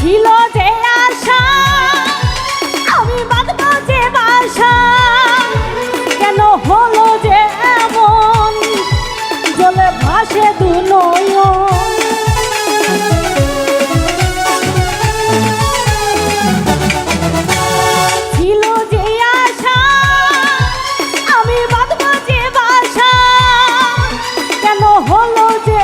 ছিল যে আশা, আমি বাঁধব যে বাসা। কেন হলো যে এমন? জলে ভাসে দু নয়ন। হলো যে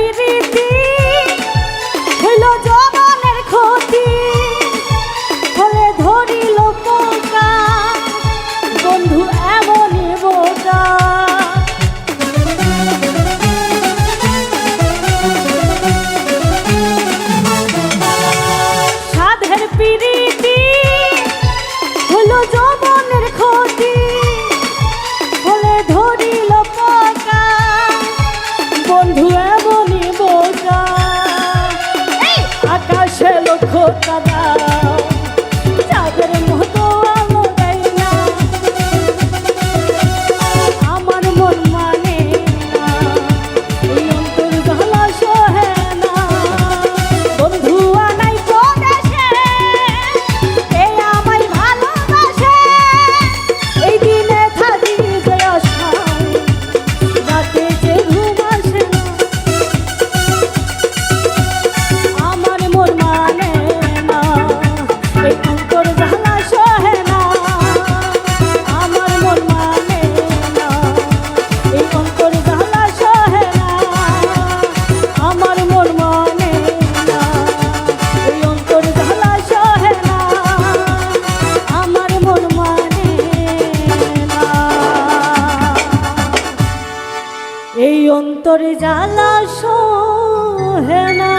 প্রীতি খোদা অন্তর জ্বালা সোহেনা